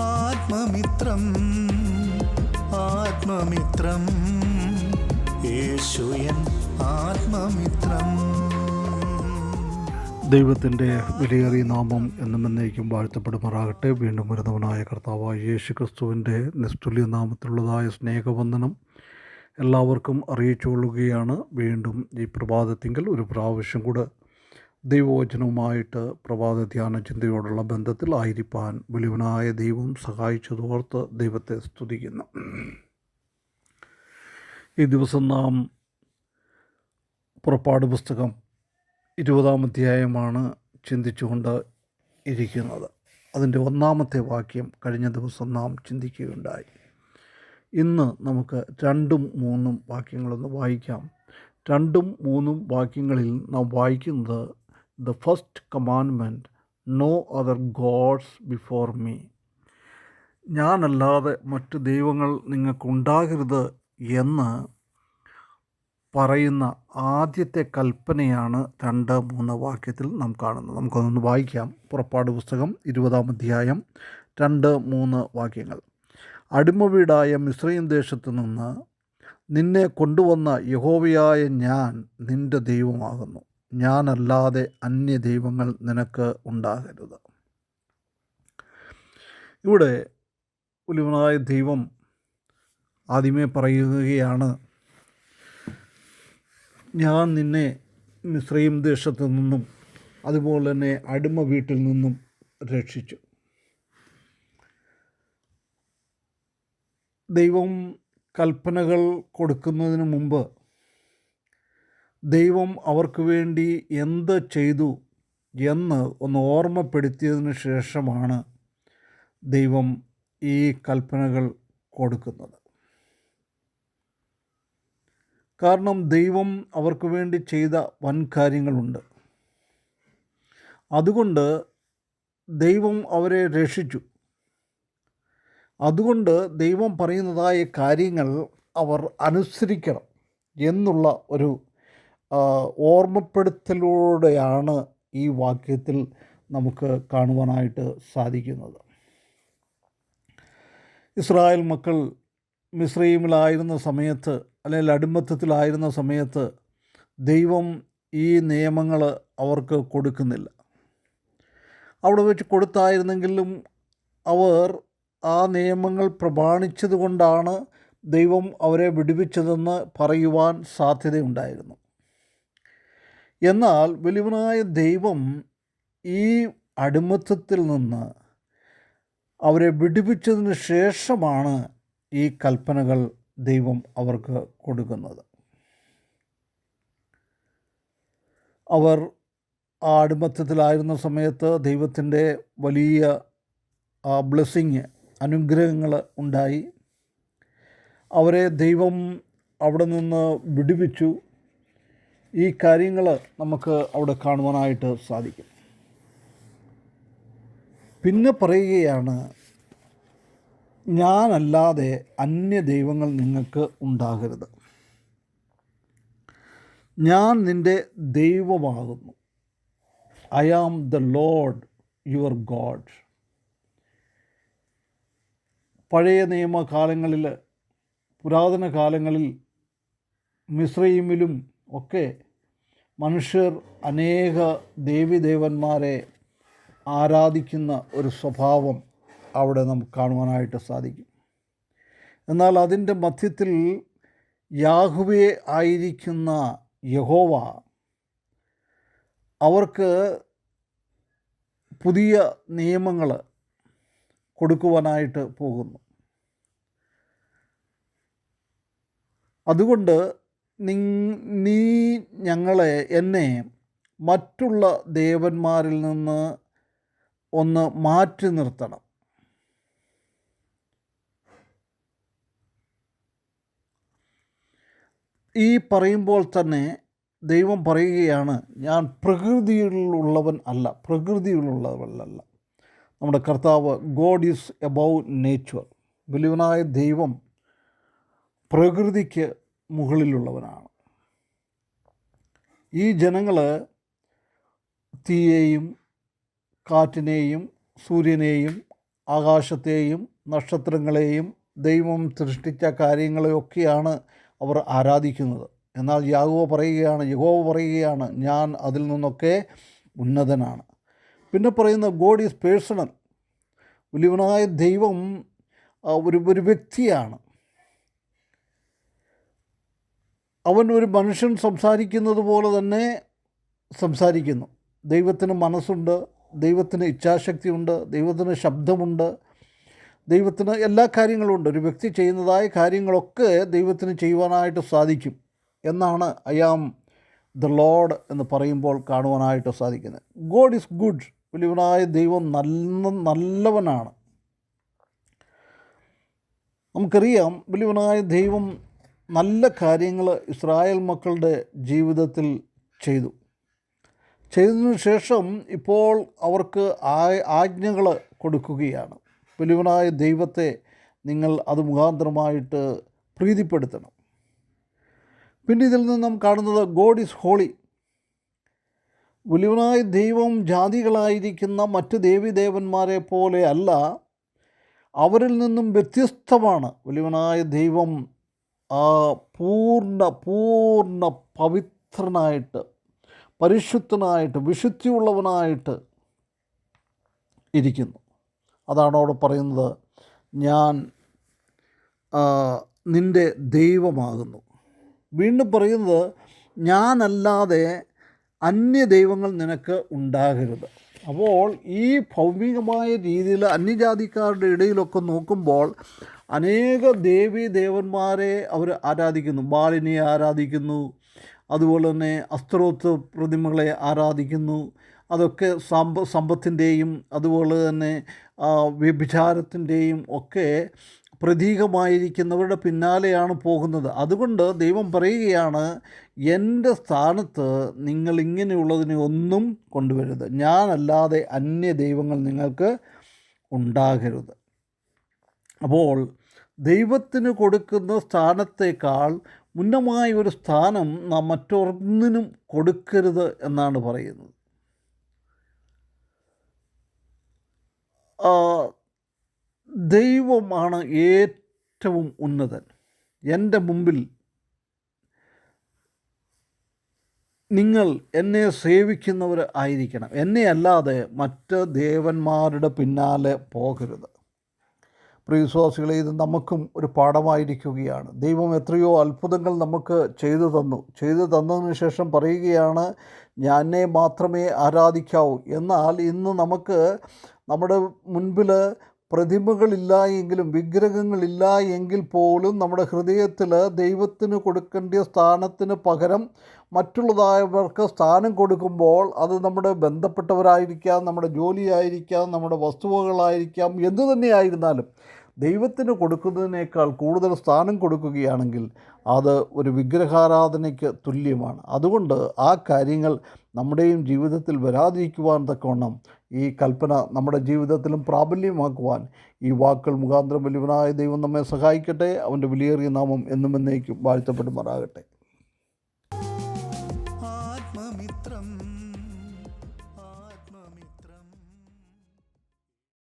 ആത്മമിത്രം ആത്മമിത്രം. യേശുയൻ ആത്മമിത്രം. ദൈവത്തിന്റെ വിലയേറിയ നാമം എന്നും എന്നേക്കും വാഴ്ത്തപ്പെടുമാറാകട്ടെ. വീണ്ടും വരുന്നവനായ കർത്താവായ യേശു ക്രിസ്തുവിന്റെ നിസ്തുല്യ നാമത്തിലുള്ളതായ സ്നേഹവന്ദനം എല്ലാവർക്കും അറിയിച്ചുകൊള്ളുകയാണ്. വീണ്ടും ഈ പ്രഭാതത്തിങ്കിൽ ഒരു പ്രാവശ്യം കൂടെ ദൈവവചനവുമായിട്ട് പ്രഭാത ധ്യാന ചിന്തയോടുള്ള ബന്ധത്തിൽ ആയിരിക്കാൻ വലിയവനായ ദൈവം സഹായിച്ചതോർത്ത് ദൈവത്തെ സ്തുതിക്കുന്നു. ഈ ദിവസം നാം പുറപ്പാട് പുസ്തകം ഇരുപതാം അധ്യായമാണ് ചിന്തിച്ചുകൊണ്ട് ഇരിക്കുന്നത്. അതിന്റെ ഒന്നാമത്തെ വാക്യം കഴിഞ്ഞ ദിവസം നാം ചിന്തിക്കുകയുണ്ടായി. ഇന്ന് നമുക്ക് രണ്ടും മൂന്നും വാക്യങ്ങളൊന്ന് വായിക്കാം. രണ്ടും മൂന്നും വാക്യങ്ങളിൽ നാം വായിക്കുന്നത് the first commandment no other gods before me ഞാനല്ലാതെ മറ്റ് ദൈവങ്ങൾ നിങ്ങൾക്കുണ്ടാകരുത് എന്ന് പറയുന്ന ആദ്യത്തെ കൽപ്പനയാണ് രണ്ട് മൂന്ന് വാക്യത്തിൽ നാം കാണുന്നത്. നമുക്കതൊന്ന് വായിക്കാം. പുറപ്പാട് പുസ്തകം ഇരുപതാം അധ്യായം രണ്ട് മൂന്ന് വാക്യങ്ങൾ. അടിമ വീടായ മിശ്രയും ദേശത്തു നിന്ന് നിന്നെ കൊണ്ടുവന്ന യഹോവയായ ഞാൻ നിന്റെ ദൈവമാകുന്നു. ഞാനല്ലാതെ അന്യ ദൈവങ്ങൾ നിനക്ക് ഉണ്ടാകരുത്. ഇവിടെ ഉലിവനായ ദൈവം ആദ്യമേ പറയുകയാണ് ഞാൻ നിന്നെ മിശ്രയും ദേശത്തു നിന്നും അതുപോലെ തന്നെ അടിമ വീട്ടിൽ നിന്നും രക്ഷിച്ചു. ദൈവം കൽപ്പനകൾ കൊടുക്കുന്നതിന് മുമ്പ് ദൈവം അവർക്ക് വേണ്ടി എന്ത് ചെയ്തു എന്ന് ഒന്ന് ഓർമ്മപ്പെടുത്തിയതിന് ശേഷമാണ് ദൈവം ഈ കൽപ്പനകൾ കൊടുക്കുന്നത്. കാരണം ദൈവം അവർക്ക് വേണ്ടി ചെയ്ത വൻ കാര്യങ്ങളുണ്ട്. അതുകൊണ്ട് ദൈവം അവരെ രക്ഷിച്ചു. അതുകൊണ്ട് ദൈവം പറയുന്നതായ കാര്യങ്ങൾ അവർ അനുസരിക്കണം എന്നുള്ള ഒരു ഓർമ്മപ്പെടുത്തലൂടെയാണ് ഈ വാക്യത്തിൽ നമുക്ക് കാണുവാനായിട്ട് സാധിക്കുന്നത്. ഇസ്രായേൽ മക്കൾ മിശ്രീമിലായിരുന്ന സമയത്ത് അല്ലെങ്കിൽ അടിമത്തത്തിലായിരുന്ന സമയത്ത് ദൈവം ഈ നിയമങ്ങൾ അവർക്ക് കൊടുക്കുന്നില്ല. അവിടെ വെച്ച് കൊടുത്തായിരുന്നെങ്കിലും അവർ ആ നിയമങ്ങൾ പ്രമാണിച്ചതുകൊണ്ടാണ് ദൈവം അവരെ വിടുവിച്ചതെന്ന് പറയുവാൻ സാധ്യതയുണ്ടായിരുന്നു. എന്നാൽ വലിയവനായ ദൈവം ഈ അടിമത്തത്തിൽ നിന്ന് അവരെ വിടുവിച്ചതിന് ശേഷമാണ് ഈ കൽപ്പനകൾ ദൈവം അവർക്ക് കൊടുക്കുന്നത്. അവർ ആ അടിമത്തത്തിലായിരുന്ന സമയത്ത് ദൈവത്തിന്റെ വലിയ ആ ബ്ലെസ്സിങ് അനുഗ്രഹങ്ങൾ ഉണ്ടായി. അവരെ ദൈവം അവിടെ നിന്ന് വിടുവിച്ചു. ഈ കാര്യങ്ങൾ നമുക്ക് അവിടെ കാണുവാനായിട്ട് സാധിക്കും. പിന്നെ പറയുകയാണ് ഞാനല്ലാതെ അന്യ ദൈവങ്ങൾ നിങ്ങൾക്ക് ഉണ്ടാകരുത്. ഞാൻ നിന്റെ ദൈവമാകുന്നു. I am the Lord your God പഴയ നിയമകാലങ്ങളിൽ പുരാതന കാലങ്ങളിൽ മിശ്രയിമിലും ഒക്കെ മനുഷ്യർ അനേക ദേവിദേവന്മാരെ ആരാധിക്കുന്ന ഒരു സ്വഭാവം അവിടെ നമുക്ക് കാണുവാനായിട്ട് സാധിക്കും. എന്നാൽ അതിന്റെ മധ്യത്തിൽ യാഹുവേ ആയിരിക്കുന്ന യഹോവ അവർക്ക് പുതിയ നിയമങ്ങൾ കൊടുക്കുവാനായിട്ട് പോകുന്നു. അതുകൊണ്ട് നീ ഞങ്ങളെ എന്നെ മറ്റുള്ള ദേവന്മാരിൽ നിന്ന് ഒന്ന് മാറ്റി നിർത്തണം. ഈ പറയുമ്പോൾ തന്നെ ദൈവം പറയുകയാണ് ഞാൻ പ്രകൃതിയിലുള്ളവൻ അല്ല പ്രകൃതിയിലുള്ളവനല്ല. നമ്മുടെ കർത്താവ് ഗോഡ് ഈസ് എബവ് നേച്ചർ വലിയവനായ ദൈവം പ്രകൃതിക്ക് മുകളിലുള്ളവനാണ്. ഈ ജനങ്ങൾ തീയെയും കാറ്റിനെയും സൂര്യനെയും ആകാശത്തെയും നക്ഷത്രങ്ങളെയും ദൈവം സൃഷ്ടിച്ച കാര്യങ്ങളെയൊക്കെയാണ് അവർ ആരാധിക്കുന്നത്. എന്നാൽ യാഗോ പറയുകയാണ് യഹോവ പറയുകയാണ് ഞാൻ അതിൽ നിന്നൊക്കെ ഉന്നതനാണ്. പിന്നെ പറയുന്ന ഗോഡ് ഈസ് പേഴ്സണൽ വലിയവനായ ദൈവം ഒരു ഒരു വ്യക്തിയാണ്. അവൻ ഒരു മനുഷ്യൻ സംസാരിക്കുന്നത് പോലെ തന്നെ സംസാരിക്കുന്നു. ദൈവത്തിന് മനസ്സുണ്ട് ദൈവത്തിന് ഇച്ഛാശക്തിയുണ്ട് ദൈവത്തിന് ശബ്ദമുണ്ട് ദൈവത്തിന് എല്ലാ കാര്യങ്ങളും ഉണ്ട്. ഒരു വ്യക്തി ചെയ്യുന്നതായ കാര്യങ്ങളൊക്കെ ദൈവത്തിന് ചെയ്യുവാനായിട്ട് സാധിക്കും എന്നാണ് ഐ ആം ദ ലോഡ് എന്ന് പറയുമ്പോൾ കാണുവാനായിട്ട് സാധിക്കുന്നത്. God is good. വലിയവനായ ദൈവം നല്ല നല്ലവനാണ്. നമുക്കറിയാം വലിയവനായ ദൈവം നല്ല കാര്യങ്ങൾ ഇസ്രായേൽ മക്കളുടെ ജീവിതത്തിൽ ചെയ്തു. ചെയ്തതിനു ശേഷം ഇപ്പോൾ അവർക്ക് ആജ്ഞകൾ കൊടുക്കുകയാണ്. വലിയവനായ ദൈവത്തെ നിങ്ങൾ അത് മുഖാന്തരമായിട്ട് പ്രീതിപ്പെടുത്തണം. പിന്നെ ഇതിൽ നിന്ന് നാം കാണുന്നത് ഗോഡ് ഈസ് ഹോളി വലിയവനായ ദൈവം ജാതികളായിരിക്കുന്ന മറ്റ് ദേവിദേവന്മാരെ പോലെ അല്ല അവരിൽ നിന്നും വ്യത്യസ്തമാണ്. വലിയവനായ ദൈവം ആ പൂർണ പൂർണ പവിത്രനായിട്ട് പരിശുദ്ധനായിട്ട് വിശുദ്ധിയുള്ളവനായിട്ട് ഇരിക്കുന്നു. അതാണ് അവിടെ പറയുന്നത്. ഞാൻ നിന്റെ ദൈവമാകുന്നു. വീണ്ടും പറയുന്നത് ഞാനല്ലാതെ അന്യ ദൈവങ്ങൾ നിനക്ക് ഉണ്ടാകരുത്. അപ്പോൾ ഈ ഭൗമികമായ രീതിയിൽ അന്യജാതിക്കാരുടെ ഇടയിലൊക്കെ നോക്കുമ്പോൾ അനേക ദേവി ദേവന്മാരെ അവർ ആരാധിക്കുന്നു. ബാലിനെ ആരാധിക്കുന്നു. അതുപോലെ തന്നെ അസ്ത്രോത്ത് പ്രതിമകളെ ആരാധിക്കുന്നു. അതൊക്കെ സമ്പ സമ്പത്തിന്റെയും അതുപോലെ തന്നെ വ്യഭിചാരത്തിന്റെയും ഒക്കെ പ്രതീകമായിരിക്കുന്നവരുടെ പിന്നാലെയാണ് പോകുന്നത്. അതുകൊണ്ട് ദൈവം പറയുകയാണ് എന്റെ സ്ഥാനത്ത് നിങ്ങൾ ഇങ്ങനെയുള്ളതിനെ ഒന്നും കൊണ്ടുവരരുത്. ഞാനല്ലാതെ അന്യ ദൈവങ്ങൾ നിങ്ങൾക്ക് ഉണ്ടാകരുത്. അപ്പോൾ ദൈവത്തിന് കൊടുക്കുന്ന സ്ഥാനത്തേക്കാൾ ഉന്നമായ ഒരു സ്ഥാനം നാം മറ്റൊന്നിനും കൊടുക്കരുത് എന്നാണ് പറയുന്നത്. ദൈവമാണ് ഏറ്റവും ഉന്നതൻ. എന്റെ മുമ്പിൽ നിങ്ങൾ എന്നെ സേവിക്കുന്നവർ ആയിരിക്കണം. എന്നെ അല്ലാതെ മറ്റ് ദേവന്മാരുടെ പിന്നാലെ പോകരുത്. പ്രിയവിശ്വാസികളെ ഇത് നമുക്കും ഒരു പാഠമായിരിക്കുകയാണ്. ദൈവം എത്രയോ അത്ഭുതങ്ങൾ നമുക്ക് ചെയ്തു തന്നു. ചെയ്തു തന്നതിന് ശേഷം പറയുകയാണ് ഞാനെ മാത്രമേ ആരാധിക്കാവൂ. എന്നാൽ ഇന്ന് നമുക്ക് നമ്മുടെ മുൻപിൽ പ്രതിമകളില്ല എങ്കിലും വിഗ്രഹങ്ങളില്ല എങ്കിൽ പോലും നമ്മുടെ ഹൃദയത്തിൽ ദൈവത്തിന് കൊടുക്കേണ്ട സ്ഥാനത്തിന് പകരം മറ്റുള്ളതായവർക്ക് സ്ഥാനം കൊടുക്കുമ്പോൾ അത് നമ്മുടെ ബന്ധപ്പെട്ടവരായിരിക്കാം നമ്മുടെ ജോലിയായിരിക്കാം നമ്മുടെ വസ്തുവകളായിരിക്കാം എന്തു തന്നെയായിരുന്നാലും ദൈവത്തിന് കൊടുക്കുന്നതിനേക്കാൾ കൂടുതൽ സ്ഥാനം കൊടുക്കുകയാണെങ്കിൽ അത് ഒരു വിഗ്രഹാരാധനയ്ക്ക് തുല്യമാണ്. അതുകൊണ്ട് ആ കാര്യങ്ങൾ നമ്മുടെയും ജീവിതത്തിൽ വരാതിരിക്കുവാൻ തക്കവണ്ണം ഈ കൽപ്പന നമ്മുടെ ജീവിതത്തിലും പ്രാബല്യമാക്കുവാൻ ഈ വാക്കുകൾ മുഖാന്തരം വലിയവനായ ദൈവം നമ്മെ സഹായിക്കട്ടെ. അവന്റെ വിലയേറിയ നാമം എന്നും എന്നേക്കും വാഴ്ത്തപ്പെടുമാറാകട്ടെ.